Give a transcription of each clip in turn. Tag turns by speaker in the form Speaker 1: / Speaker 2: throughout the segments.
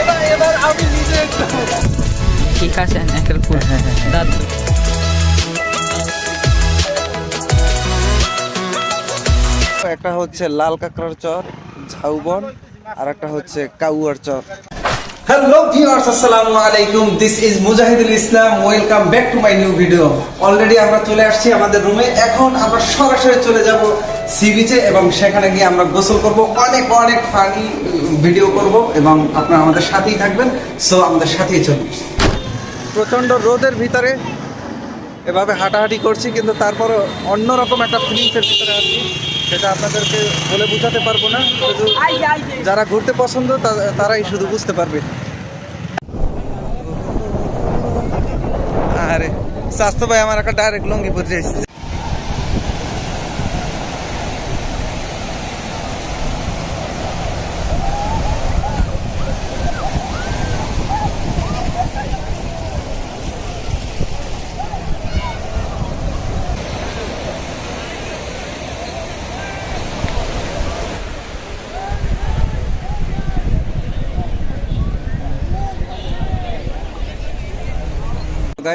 Speaker 1: এবার এবার আমি নিজে একটু
Speaker 2: ঠিক আছে একটা ফুল দাদু
Speaker 1: একটা হচ্ছে লাল কাঁকড়ার চর ঝাউবন আর একটা হচ্ছে কাউয়ার চর। হ্যালো ভিউয়ার্স আসসালামু আলাইকুম। This is Mujahidul Islam. Welcome back to my new video already আমরা চলে আসছি আমাদের রুমে এখন আমরা সরাসরি চলে যাব সি বিচে এবং সেখানে গিয়ে আমরা গোসল করব। অনেক অনেক ফানি ভিডিও করব এবং আপনারা আমাদের সাথেই থাকবেন। সো আমাদের সাথেই চলুন। প্রচণ্ড রোদের ভিতরে এভাবে হাঁটাহাঁটি করছি, কিন্তু তারপরও অন্যরকম একটা ফিলিংসের ভিতরে আছি, সেটা আপনাদেরকে বলে বোঝাতে পারব না। শুধু যারা ঘুরতে পছন্দ তারাই শুধু বুঝতে পারবে। আরে, স্বাস্থ্য ভাই আমার একটা ডাইরেক্ট লঙ্গি পরে যাইছে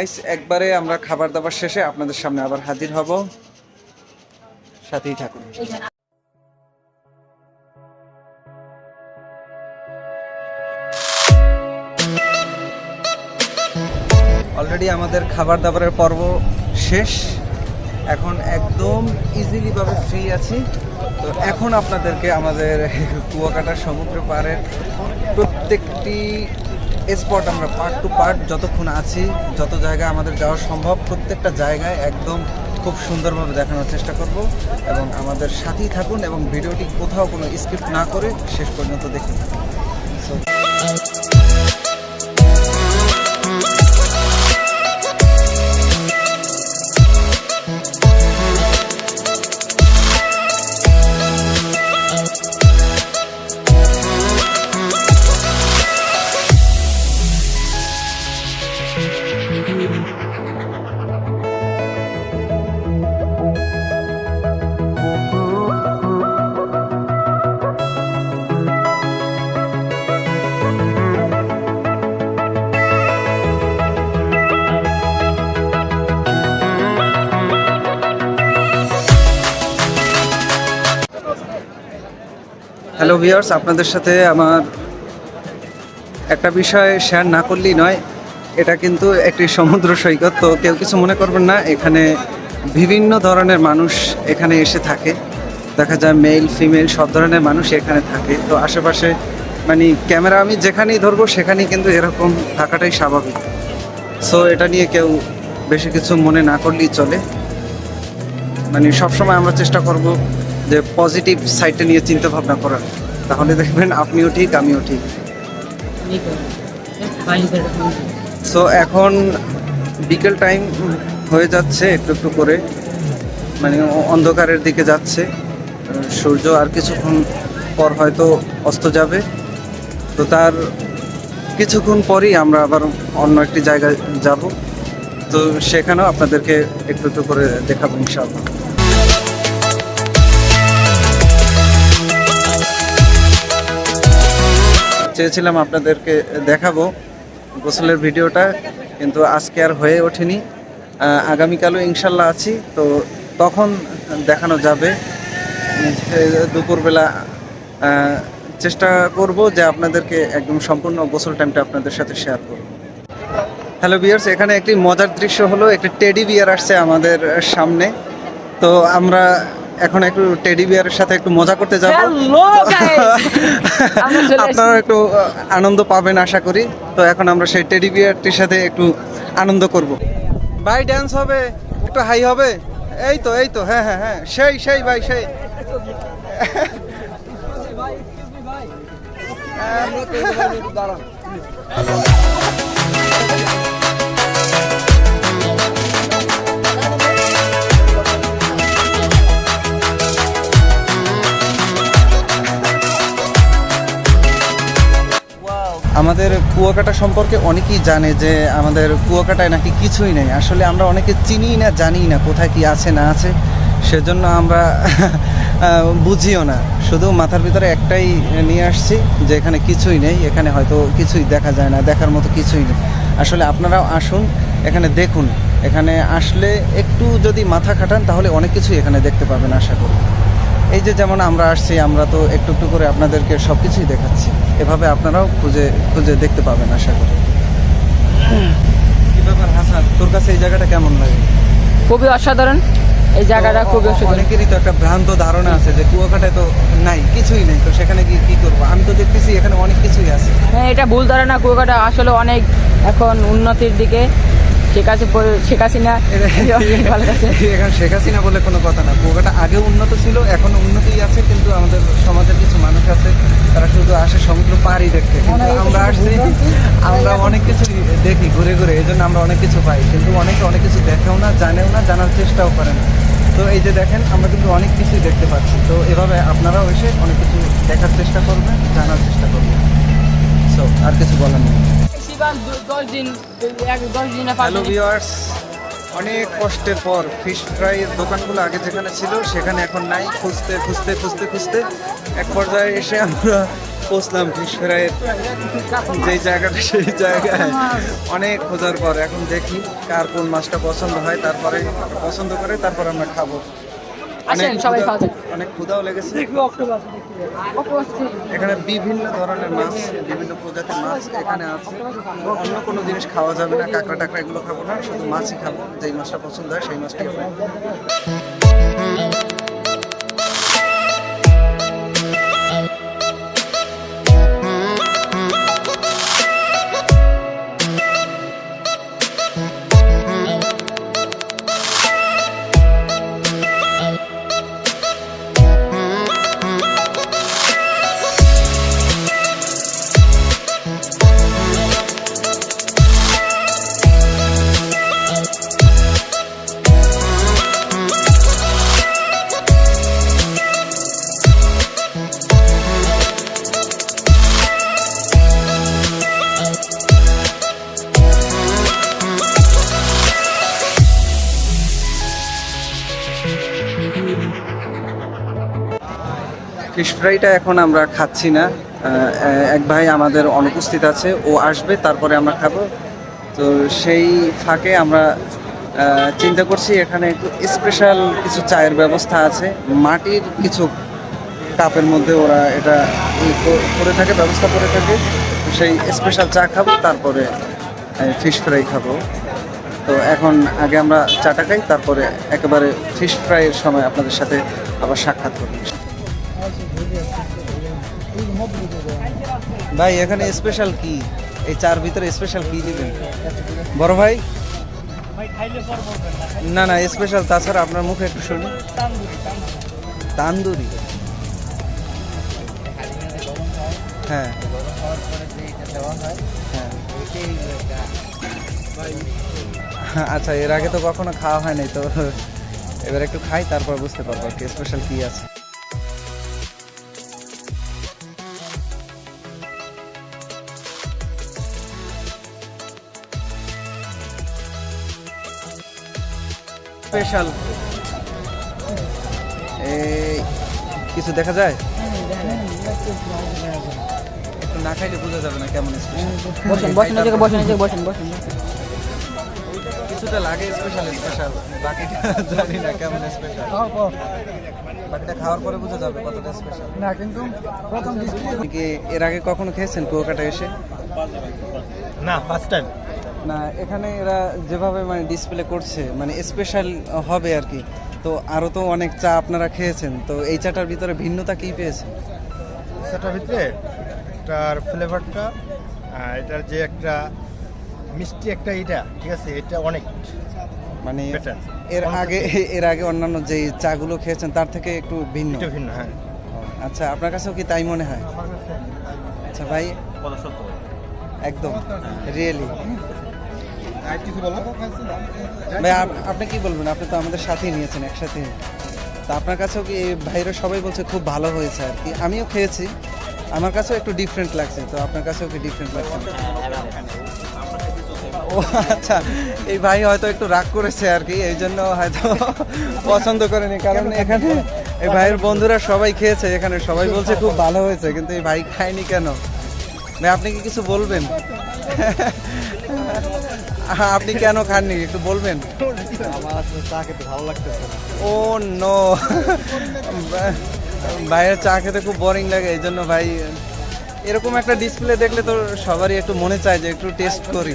Speaker 1: গাইস একবারে আমরা খাবার দাবার শেষে আপনাদের সামনে আবার হাজির হব। সাথেই থাকুন। অলরেডি আমাদের খাবার দাবারের পর্ব শেষ। এখন একদম ইজিলি ভাবে ফ্রি আছি। তো এখন আপনাদেরকে আমাদের কুয়াকাটা সমুদ্র পাড়ের প্রত্যেকটি স্পট আমরা পার্ট টু পার্ট যতক্ষণ আছি, যত জায়গা আমাদের যাওয়া সম্ভব, প্রত্যেকটা জায়গায় একদম খুব সুন্দরভাবে দেখানোর চেষ্টা করব এবং আমাদের সাথেই থাকুন এবং ভিডিওটি কোথাও কোনো স্ক্রিপ্ট না করে শেষ পর্যন্ত দেখতে ভিউয়ার্স আপনাদের সাথে আমার একটা বিষয় শেয়ার না করলেই নয়। এটা কিন্তু একটি সমুদ্র সৈকত, তো কেউ কিছু মনে করবেন না। এখানে বিভিন্ন ধরনের মানুষ এখানে এসে থাকে। দেখা যায় মেল ফিমেল সব ধরনের মানুষ এখানে থাকে। তো আশেপাশে মানে ক্যামেরা আমি যেখানেই ধরবো, সেখানেই কিন্তু এরকম থাকাটাই স্বাভাবিক। সো এটা নিয়ে কেউ বেশি কিছু মনে না করলেই চলে। মানে সবসময় আমরা চেষ্টা করব যে পজিটিভ সাইডটা নিয়ে চিন্তা ভাবনা করার। তাহলে দেখবেন আপনিও ঠিক, আমিও ঠিক। সো এখন বিকেল টাইম হয়ে যাচ্ছে, একটু একটু করে। মানে অন্ধকারের দিকে যাচ্ছে। সূর্য আর কিছুক্ষণ পর হয়তো অস্ত যাবে। তো তার কিছুক্ষণ পরই আমরা আবার অন্য একটি জায়গায় যাব। তো সেখানেও আপনাদেরকে একটু একটু করে দেখাবো ইনশাআল্লাহ। চেয়েছিলাম আপনাদেরকে দেখাবো গোসলের ভিডিওটা, কিন্তু আজকে আর হয়ে ওঠেনি। আগামীকালও ইনশাল্লাহ আছি, তো তখন দেখানো যাবে। দুপুরবেলা চেষ্টা করব যে আপনাদেরকে একদম সম্পূর্ণ গোসল টাইমটা আপনাদের সাথে শেয়ার করব। হ্যালো বিয়ার্স এখানে একটি মজার দৃশ্য হলো, একটি টেডি বিয়ার আসছে আমাদের সামনে। তো আমরা এখন একটু টেডি বিয়ারের সাথে একটু মজা করতে যাব। আপনারা একটু আনন্দ পাবেন আশা করি। তো এখন আমরা সেই টেডি বিয়ারটির সাথে একটু আনন্দ করব। ভাই ড্যান্স হবে? একটু হাই হবে? এই তো এই তো হ্যাঁ হ্যাঁ হ্যাঁ সেই সেই ভাই সেই। আমাদের কুয়াকাটা সম্পর্কে অনেকেই জানে যে আমাদের কুয়াকাটায় নাকি কিছুই নেই। আসলে আমরা অনেকে চিনি না জানি না কোথায় কি আছে, না আছে। সেজন্য আমরা বুঝিও না। শুধু মাথার ভিতরে একটাই নিয়ে আসছি যে এখানে কিছুই নেই, এখানে হয়তো কিছুই দেখা যায় না, দেখার মতো কিছুই নেই। আসলে আপনারাও আসুন, এখানে দেখুন। এখানে আসলে একটু যদি মাথা খাটান, তাহলে অনেক কিছুই এখানে দেখতে পাবেন, আশা করি। এই যে যেমন আমরা আসছি, আমরা তো একটু একটু করে আপনাদেরকে সব কিছুই দেখাচ্ছি। এভাবে আপনারাও খুঁজে খুঁজে দেখতে পাবেন আশা করি। কি ব্যাপার হাসান তোর কাছে এই জায়গাটা কেমন লাগে?
Speaker 2: খুবই অসাধারণ। এই জায়গাটা খুবই অসাধারণ।
Speaker 1: অনেকেরই তো একটা ভ্রান্ত ধারণা আছে যে কুয়াকাটায় তো নাই কিছুই নেই তো সেখানে গিয়ে কি করব? আমি তো দেখতেছি এখানে অনেক কিছুই আছে।
Speaker 2: হ্যাঁ এটা ভুল ধারণা। কুয়াকাটা আসলে অনেক এখন উন্নতির দিকে শেখ শেখ হাসিনা ভালো
Speaker 1: এখানে শেখ হাসিনা বলে কোনো কথা না। কুয়াকাটা আগে উন্নত ছিল এখন উন্নতি আছে কিন্তু আমাদের সমাজের কিছু মানুষ আছে তারা শুধু আসে সমুদ্র পাড়ি দেখতে। কিন্তু আমরা আসছি আমরা অনেক কিছু দেখি ঘুরে ঘুরে এই জন্য আমরা অনেক কিছু পাই। কিন্তু অনেকে অনেক কিছু দেখেও না জানেও না জানার চেষ্টাও করে না। তো এই যে দেখেন আমরা কিন্তু অনেক কিছুই দেখতে পাচ্ছি। তো এভাবে আপনারাও এসে অনেক কিছু দেখার চেষ্টা করবেন জানার চেষ্টা করবেন। সো আর কিছু বলার নেই।
Speaker 2: দশ দিন এক দশ দিনে
Speaker 1: হ্যালো ভিউয়ার্স অনেক কষ্টের পর ফিশ ফ্রাইয়ের দোকানগুলো আগে যেখানে ছিল সেখানে এখন নাই। খুঁজতে খুঁজতে খুঁজতে খুঁজতে এক পর্যায়ে এসে আমরা পৌঁছলাম ফিশ ফ্রাইয়ের যেই জায়গাটা সেই জায়গায়। অনেক খোঁজার পর এখন দেখি কার কোন মাছটা পছন্দ হয় তারপরে পছন্দ করে তারপর আমরা খাব।
Speaker 2: আসেন, সবাই খাওয়া যাক।
Speaker 1: অনেক ক্ষুধাও লেগেছে। এখানে বিভিন্ন ধরনের মাছ বিভিন্ন প্রজাতির মাছ এখানে আছে। অন্য কোনো জিনিস খাওয়া যাবে না কাঁকড়া টাকড়া এগুলো খাব না শুধু মাছই খাব। যেই মাছটা পছন্দ হয় সেই মাছটাই খাব। ফ্রাইটা এখন আমরা খাচ্ছি না। এক ভাই আমাদের অনুপস্থিত আছে, ও আসবে, তারপরে আমরা খাব। তো সেই ফাঁকে আমরা চিন্তা করছি, এখানে একটু স্পেশাল কিছু চায়ের ব্যবস্থা আছে। মাটির কিছু কাপের মধ্যে ওরা এটা করে থাকে, ব্যবস্থা করে থাকে। সেই স্পেশাল চা খাব, তারপরে ফিশ ফ্রাই খাব। তো এখন আগে আমরা চাটা খাই, তারপরে একেবারে ফিশ ফ্রাইয়ের সময় আপনাদের সাথে আবার সাক্ষাৎ করব। ভাই, এখানে স্পেশাল কি? এই চার ভিতরে স্পেশাল কি দিবেন? বড় ভাই? না না স্পেশাল তাছাড়া আপনার মুখে একটু শুনি। তান্দুরি। হ্যাঁ। হ্যাঁ। আচ্ছা এর আগে তো কখনো খাওয়া হয়নি তো এবার একটু খাই, তারপর বুঝতে পারব স্পেশাল কি আছে। স্পেশাল। এই কিছু দেখা যায়? একটু না খাইলে বোঝা যাবে না কেমন
Speaker 2: বসেন বসেন বসেন এই বসেন বসেন।
Speaker 1: কিছুটা লাগে স্পেশাল স্পেশাল। বাকিটা জানি না কেমন স্পেশাল। বাকিটা খাওয়ার পরে বোঝা যাবে কতটা স্পেশাল।
Speaker 3: না কিন্তু প্রথম
Speaker 1: কি এর আগে কখনো খেয়েছেন কুয়াকাটা এসে?
Speaker 3: না ফার্স্ট টাইম
Speaker 1: না এখানে এরা যেভাবে মানে ডিসপ্লে করছে মানে স্পেশাল হবে আর কি। তো আরও তো অনেক চা আপনারা খেয়েছেন তো এই চাটার ভিতরে ভিন্নতা কী পেয়েছেন?
Speaker 3: সেটার ভিতরে এটার ফ্লেভারটা এটার যে একটা মিষ্টি একটা এটা ঠিক আছে এটা অনেক
Speaker 1: মানে. এর আগে এর আগে অন্যান্য যে চাগুলো খেয়েছেন তার থেকে একটু ভিন্ন।
Speaker 3: ভিন্ন হ্যাঁ।
Speaker 1: আচ্ছা আপনার কাছেও কি তাই মনে হয়? আচ্ছা ভাই? একদম রিয়েলি। ভাই আপনি কি বলবেন? আপনি তো আমাদের সাথেই নিয়েছেন একসাথে তা আপনার কাছেও কি এই ভাইরা সবাই বলছে খুব ভালো হয়েছে আর কি। আমিও খেয়েছি। আমার কাছেও একটু ডিফারেন্ট লাগছে তো আপনার কাছেও কি ডিফারেন্ট লাগছে? ও আচ্ছা। এই ভাই হয়তো একটু রাগ করেছে আর কি এই জন্য হয়তো পছন্দ করেনি। কারণ এখানে এই ভাইয়ের বন্ধুরা সবাই খেয়েছে এখানে সবাই বলছে খুব ভালো হয়েছে কিন্তু এই ভাই খায়নি কেন? ভাই আপনি কি কিছু বলবেন? আপনি কেন খাননি? একটু বলবেন? ও নো ভাইয়ের চা খেতে খুব বোরিং লাগে, এই জন্য ভাই, এরকম একটা ডিসপ্লে দেখলে তো সবারই একটু মনে চায় যে একটু টেস্ট করি।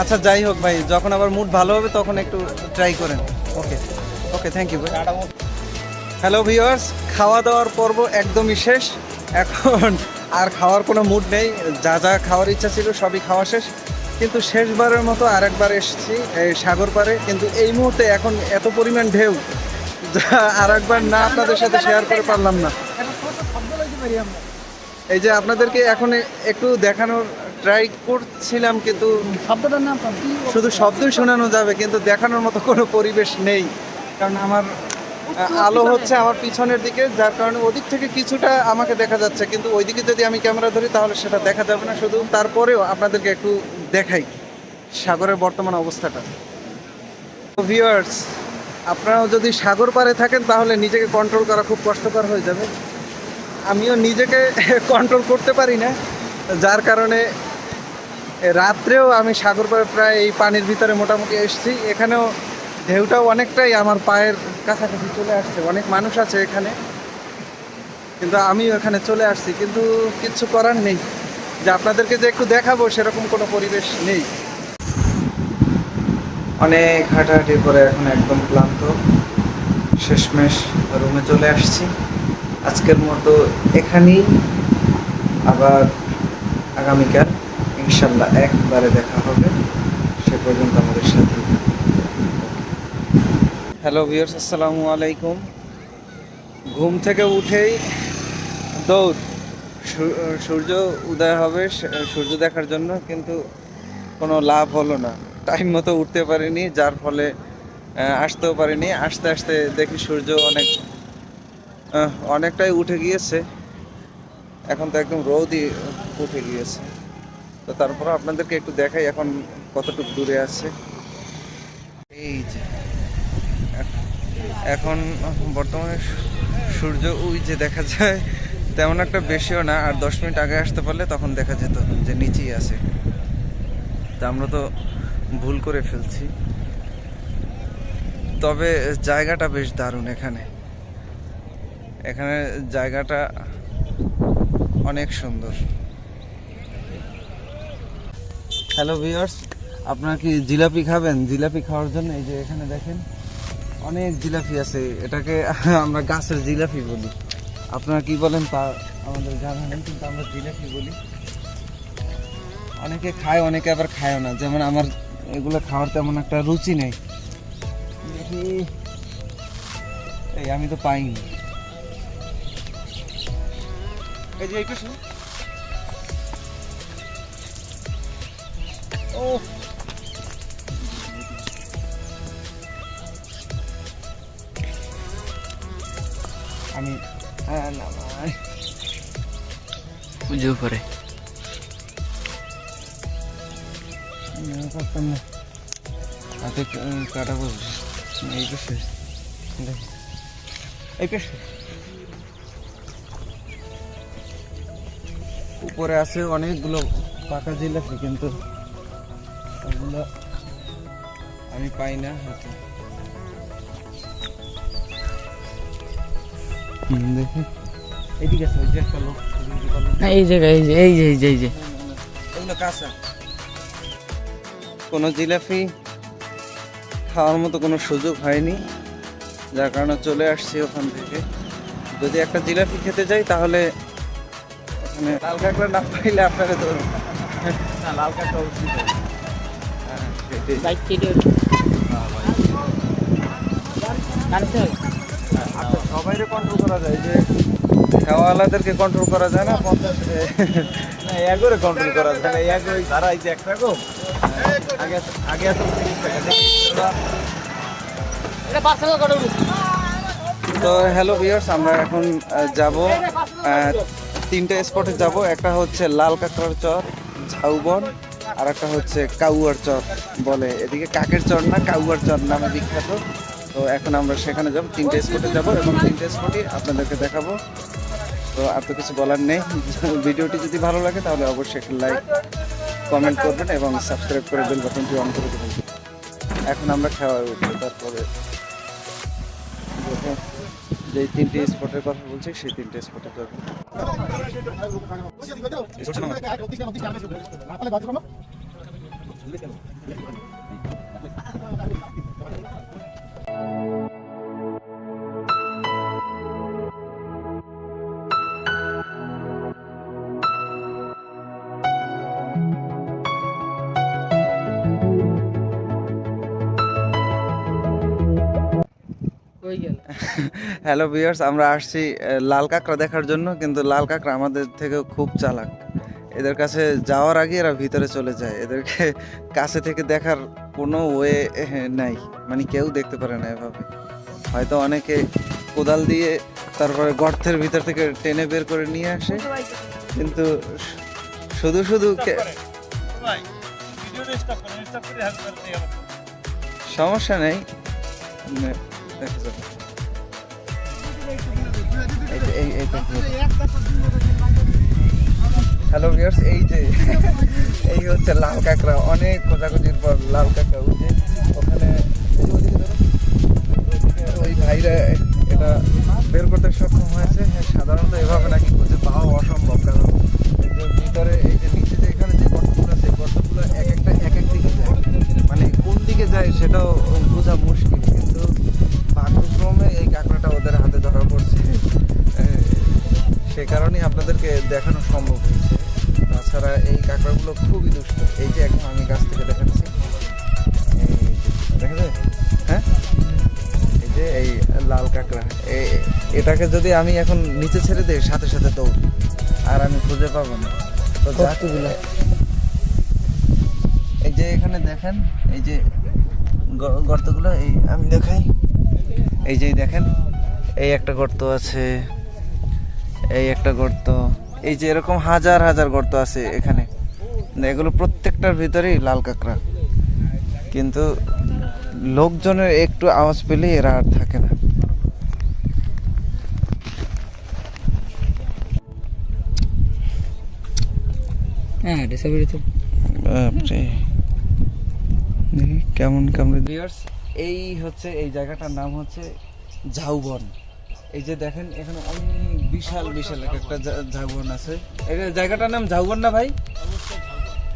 Speaker 1: আচ্ছা যাই হোক ভাই, যখন আবার মুড ভালো হবে, তখন একটু ট্রাই করেন। Okay okay thank you hello viewers খাওয়া দাওয়ার পর্ব একদমই শেষ। এখন আর খাওয়ার কোনো মুড নেই। যা যা খাওয়ার ইচ্ছা ছিল সবই খাওয়া শেষ। কিন্তু শেষবারের মতো আরেকবার এসেছি এই সাগর পাড়ে। কিন্তু এই মুহূর্তে এখন এত পরিমাণ ঢেউ যা আরেকবার না আপনাদের সাথে শেয়ার করে পারলাম না। এই যে আপনাদেরকে এখন একটু দেখানোর ট্রাই করছিলাম কিন্তু
Speaker 2: শব্দটার নাম
Speaker 1: শুধু শব্দই শোনানো যাবে কিন্তু দেখানোর মতো কোনো পরিবেশ নেই। কারণ আমার আলো হচ্ছে আমার পিছনের দিকে, যার কারণে ওদিক থেকে কিছুটা আমাকে দেখা যাচ্ছে। কিন্তু ওইদিকে যদি আমি ক্যামেরা ধরি, তাহলে সেটা দেখা যাবে না। শুধু তারপরেও আপনাদেরকে একটু দেখাই সাগরের বর্তমান অবস্থাটা। ভিউয়ার্স আপনারাও যদি সাগর পাড়ে থাকেন, তাহলে নিজেকে কন্ট্রোল করা খুব কষ্টকর হয়ে যাবে। আমিও নিজেকে কন্ট্রোল করতে পারি না। যার কারণে রাত্রেও আমি সাগর পাড়ে প্রায় এই পানির ভিতরে মোটামুটি এসেছি। এখানেও ঢেউটাও অনেকটাই আমার পায়ের কাছাকাছি চলে আসছে। অনেক মানুষ আছে এখানে। কিন্তু আমিও এখানে চলে আসছি। কিন্তু কিচ্ছু করার নেই। যে আপনাদেরকে যে একটু দেখাবো, সেরকম কোনো পরিবেশ নেই। অনেক হাঁটাহাঁটির পরে এখন একদম ক্লান্ত। শেষমেশ রুমে চলে আসছি। আজকের মতো এখানেই। আবার আগামীকাল ইনশাল্লাহ একবারে দেখা হবে। সে পর্যন্ত আমাদের সাথে হ্যালো ভিউয়ার্স, আসসালামু আলাইকুম। ঘুম থেকে উঠেই দৌড়। সূর্য উদয় হবে সূর্য দেখার জন্য কিন্তু কোনো লাভ হলো না। টাইম মতো উঠতে পারিনি, যার ফলে আসতেও পারিনি। আসতে আসতে দেখি সূর্য অনেক অনেকটাই উঠে গিয়েছে। এখন তো একদম রোদই উঠে গিয়েছে। তো তারপর আপনাদেরকে একটু দেখাই এখন কতটুকু দূরে আছে। এই যে। এখন বর্তমানে সূর্য ওই যে দেখা যায়, তেমন একটা বেশিও না, আর দশ মিনিট আগে আসতে পারলে তখন দেখা যেত যে নিচেই আছে। তা আমরা তো ভুল করে ফেলছি। তবে জায়গাটা বেশ দারুণ এখানে। এখানে জায়গাটা অনেক সুন্দর। হ্যালো ভিউয়ার্স আপনারা কি জিলাপি খাবেন? জিলাপি খাওয়ার জন্য এই যে এখানে দেখেন। অনেক জিলাপি আছে, এটাকে আমরা গাছের জিলাপি বলি। আপনারা কি বলেন তা আমাদের জানা নেই, কিন্তু আমরা জিলাপি বলি। অনেকে খায়, অনেকে আবার খায়ও না। যেমন আমার এগুলো খাওয়ার তেমন একটা রুচি নেই। এই আমি তো পাইনি। এই যে। ও আমি হ্যাঁ পারতাম না হাতে কা- কাটা বসবে। এই পাশে। এই পাশে। উপরে আছে অনেকগুলো পাকা জিলাপি কিন্তু ওগুলো আমি পাই না হাতে। দেখি এদিকে আছে যে একটা লোক
Speaker 2: এই জায়গায় এই যে এই যে এই যে এই যে।
Speaker 1: এগুলো কাঁচা কোনো জিলাপি খাওয়ার মতো কোনো সুযোগ হয়নি। যার কারণে চলে আসছি ওখান থেকে। যদি একটা জিলাপি খেতে যাই তাহলে ওখানে লাল কাঁকড়া না পাইলে আপনারা ধরুন।
Speaker 3: না লাল কাঠটা অবশ্যই দেবে।
Speaker 1: হ্যাঁ, সেটাই। সবাইরে কন্ট্রোল করা যায় যে খেওয়ালাদেরকে কন্ট্রোল করা যায় না পঞ্চাশ
Speaker 3: না কন্ট্রোল করা যায়। না এগোরে তারা এই যে একরকম আগে আগে এত তিরিশ টাকা
Speaker 1: তো হ্যালো ভিউয়ার্স আমরা এখন যাব তিনটে স্পটে যাব। একটা হচ্ছে লাল কাঁকড়ার চর ঝাউবন আর একটা হচ্ছে কাউয়ার চর বলে। এদিকে কাকের চর না কাউয়ার চর নামে বিখ্যাত। তো এখন আমরা সেখানে যাব তিনটে স্পটে যাব এবং তিনটে স্পটই আপনাদেরকে দেখাবো। তো আর তো কিছু বলার নেই। ভিডিওটি যদি ভালো লাগে তাহলে অবশ্যই একটা লাইক কমেন্ট করবেন এবং সাবস্ক্রাইব করে বেল বাটনটি অন করে দেবেন। এখন আমরা খাওয়া উঠবো তারপরে যে তিনটে স্পটের কথা বলছি সেই তিনটে স্পটে যাব। হ্যালো ভিউয়ার্স আমরা আসছি লাল কাঁকড়া দেখার জন্য কিন্তু লাল কাঁকড়া আমাদের থেকেও খুব চালাক। এদের কাছে যাওয়ার আগে এরা ভিতরে চলে যায়। এদেরকে কাছে থেকে দেখার কোনো ওয়ে নাই। মানে কেউ দেখতে পারে না এভাবে। হয়তো অনেকে কোদাল দিয়ে তারপরে গর্তের ভিতর থেকে টেনে বের করে নিয়ে আসে। কিন্তু শুধু শুধু কে- সমস্যা নেই। দেখা যাবে এই- এই- হ্যালো ভিউয়ার্স এই যে এই হচ্ছে লাল কাঁকড়া। অনেক খোঁজাখুঁজির পর লাল কাঁকড়া উঠে ওখানে ওই ভাইরা এটা বের করতে সক্ষম হয়েছে। হ্যাঁ সাধারণত এভাবে নাকি খুঁজে পাওয়া অসম্ভব কারণ ভিতরে এই যে নিচে যে এখানে যে গর্তগুলো আছে গর্তগুলো এক একটা এক এক দিকে যায়। মানে কোন দিকে যায় সেটাও বোঝা মুশকিল। ভাগ্যক্রমে এই কাঁকড়াটা ওদের হাতে ধরা পড়ছে। সে কারণেই আপনাদেরকে দেখানো সম্ভব হয়েছে। তাছাড়া এই কাঁকড়াগুলো খুবই দুষ্ট। এই যে একদম আমি গাছ থেকে দেখাচ্ছি। দেখা যায়? হ্যাঁ? এই যে এই লাল কাঁকড়া। এটাকে যদি আমি এখন নিচে ছেড়ে দিই সাথে সাথে দৌড়। আর আমি খুঁজে পাবো না। তো যাক এই যে এখানে দেখেন এই যে গর্তগুলো এই আমি দেখাই। এই যে দেখেন এই একটা গর্ত আছে এই একটা গর্ত এই যে এরকম হাজার হাজার গর্ত আছে এখানে। এগুলো প্রত্যেকটার ভিতরেই লাল কাঁকড়া। কিন্তু লোকজনের একটু আওয়াজ পেলেই এরা আর থাকে না।
Speaker 2: হ্যাঁ
Speaker 1: কেমন কামড়ে ভিউয়ার্স এই হচ্ছে, এই জায়গাটার নাম হচ্ছে ঝাউবন। এই যে দেখেন, এখানে অনেক বিশাল বিশাল একটা ঝাউবন আছে। জায়গাটার নাম ঝাউবন না ভাই?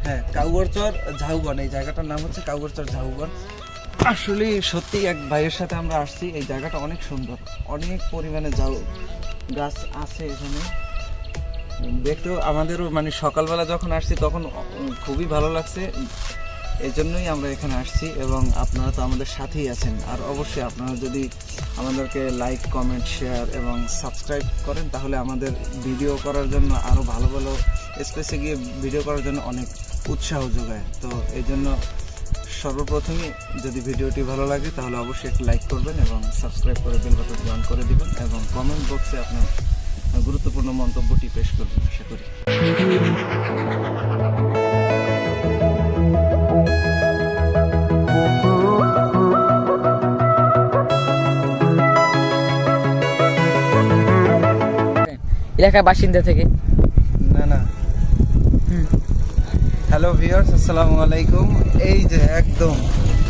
Speaker 1: হ্যাঁ কাউগরচর ঝাউবন। এই জায়গাটার নাম হচ্ছে কাউগরচর ঝাউবন। আসলে সত্যি এক ভাইয়ের সাথে আমরা আসছি। এই জায়গাটা অনেক সুন্দর। অনেক পরিমাণে ঝাউ গাছ আছে এখানে। দেখতেও আমাদেরও মানে সকালবেলা যখন আসছি, তখন খুবই ভালো লাগছে। এই জন্যই আমরা এখানে আসছি এবং আপনারা তো আমাদের সাথেই আছেন। আর অবশ্যই আপনারা যদি আমাদেরকে লাইক কমেন্ট শেয়ার এবং সাবস্ক্রাইব করেন, তাহলে আমাদের ভিডিও করার জন্য আরও ভালো ভালো স্পেসে গিয়ে ভিডিও করার জন্য অনেক উৎসাহ যোগায়। তো এই জন্য সর্বপ্রথমে যদি ভিডিওটি ভালো লাগে, তাহলে অবশ্যই একটু লাইক করবেন এবং সাবস্ক্রাইব করে বেল বাটন অন করে দিবেন এবং কমেন্ট বক্সে আপনার গুরুত্বপূর্ণ মন্তব্যটি পেশ করবেন, আশা করি।
Speaker 2: এলাকার বাসিন্দা থেকে।
Speaker 1: না না। হ্যালো ভিউয়ার্স আসসালামু আলাইকুম। এই যে একদম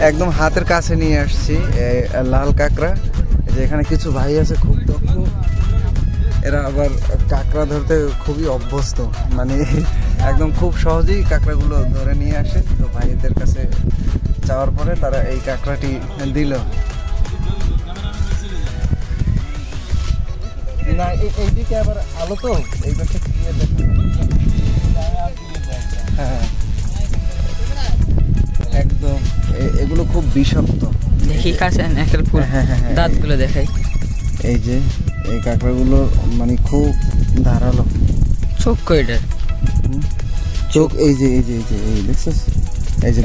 Speaker 1: একদম হাতের কাছে নিয়ে আসছি লাল কাঁকড়া। যে এখানে কিছু ভাই আছে খুব দক্ষ। এরা আবার কাঁকড়া ধরতে খুবই অভ্যস্ত। মানে একদম খুব সহজেই কাঁকড়াগুলো ধরে নিয়ে আসে। তো ভাইদের কাছে যাওয়ার পরে তারা এই কাঁকড়াটি দিল। না এইদিকে আবার আলো তো এই পাশে clear দেখা হ্যাঁ। একদম এগুলো খুব বিষাক্ত।
Speaker 2: দেখি কাছে একটা ফুল
Speaker 1: হ্যাঁ, হ্যাঁ, হ্যাঁ।
Speaker 2: দাঁতগুলো দেখাই।
Speaker 1: এই যে এই কাঁকড়াগুলো মানে খুব ধারালো।
Speaker 2: চোখ কয়টার
Speaker 1: চোখ এই যে এই যে এই যে এই দেখছিস? এই যে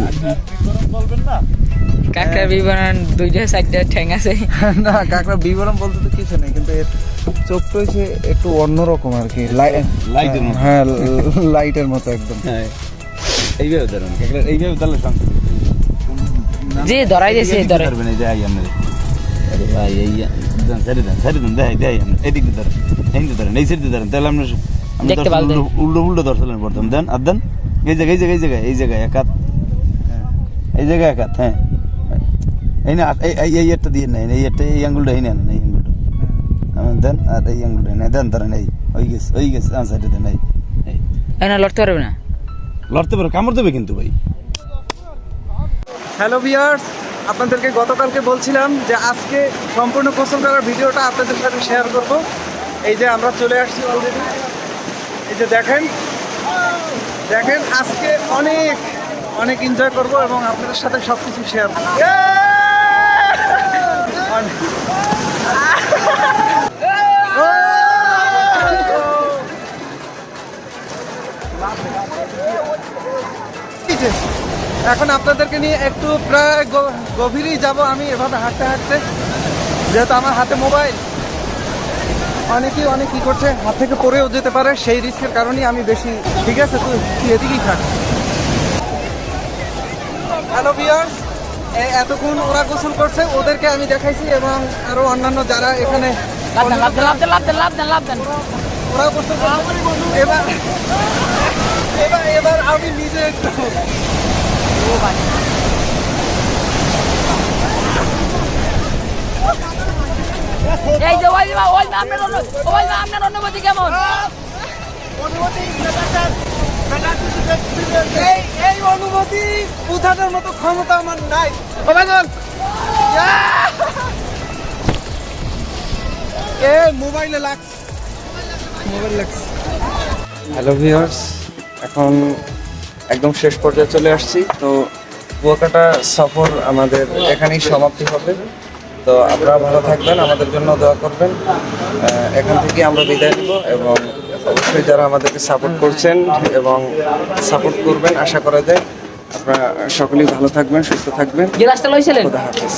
Speaker 2: কাঁকড়ার বিবরণ দুইটা চারটা ঠ্যাং আছে।
Speaker 1: না কাঁকড়া বিবরণ বলতে তো কিছু নেই কিন্তু এর চোখটা হচ্ছে একটু অন্যরকম আর কি। লাই-
Speaker 4: লাইটের মতো।
Speaker 1: হ্যাঁ লাইটের মতো একদম।
Speaker 4: হ্যাঁ। এইভাবে ধরেন। এইভাবে ধরলে সংসার
Speaker 2: যে ধরাই দিয়েছে ধরে।
Speaker 4: ধরবেন এই যে আই আপনাদের আরে ভাই এই দেন সারি দেন সারি দেন দেখাই দেখাই আমরা এদিক দিয়ে ধরেন এই দিকে ধরেন এই সাইড দিয়ে ধরেন। তাহলে আমরা আমরা
Speaker 2: দেখতে ভালো দেয়।
Speaker 4: উল্টো- উল্টো দর্শন পড়তাম দেন আর দেন এই জায়গায় এই জায়গায় এই জায়গায় এই জায়গায় এক হাত। হ্যাঁ, এই জায়গায় এক হাত হ্যাঁ। এই না এই এই এই একটা দিয়ে নেন এই একটা এই আঙ্গুলটা এই নেন এই আমার দেন আর এই আঙ্গুলটা নেন দেন ধরেন এই হয়ে গেছে হয়ে গেছে আমার সাইডে দেন এই
Speaker 2: না লড়তে পারবে না
Speaker 4: লড়তে পারে কামড় দেবে কিন্তু ভাই
Speaker 1: হ্যালো ভিয়ার্স আপনাদেরকে গতকালকে বলছিলাম যে আজকে সম্পূর্ণ গোসল করার ভিডিওটা আপনাদের সাথে শেয়ার করব। এই যে আমরা চলে আসছি অলরেডি এই যে দেখেন দেখেন আজকে অনেক অনেক এনজয় করব এবং আপনাদের সাথে সব কিছু শেয়ার করব এখন আপনাদেরকে নিয়ে একটু প্রায় গভীরেই যাব আমি এভাবে হাঁটতে হাঁটতে। যেহেতু আমার হাতে মোবাইল অনেকেই অনেক কি করছে হাত থেকে পড়েও যেতে পারে সেই রিস্কের কারণেই আমি বেশি ঠিক আছে তুই তুই এদিকেই থাক। হ্যালো বিয়ার্স এতক্ষণ ওরা গোসল করছে ওদেরকে আমি দেখাইছি এবং আরও অন্যান্য যারা এখানে ওরা গোসল এবার এবার এবার আমি নিজে একটু।
Speaker 2: এই যে ওই ওই আপনার ওই আপনার অনুভূতি কেমন?
Speaker 1: এই এই অনুভূতি বোঝানোর মতো ক্ষমতা আমার নাই। ও ভাইজান এ মোবাইলে Lux mobile Lux hello viewers এখন একদম শেষ পর্যায়ে চলে আসছি। তো কুয়াকাটা সফর আমাদের এখানেই সমাপ্তি হবে। তো আপনারা ভালো থাকবেন আমাদের জন্য দোয়া করবেন। এখান থেকে আমরা বিদায় নিব এবং অবশ্যই যারা আমাদেরকে সাপোর্ট করছেন এবং সাপোর্ট করবেন আশা করা যায় আপনারা সকলেই ভালো থাকবেন সুস্থ থাকবেন। খোদা হাফেজ।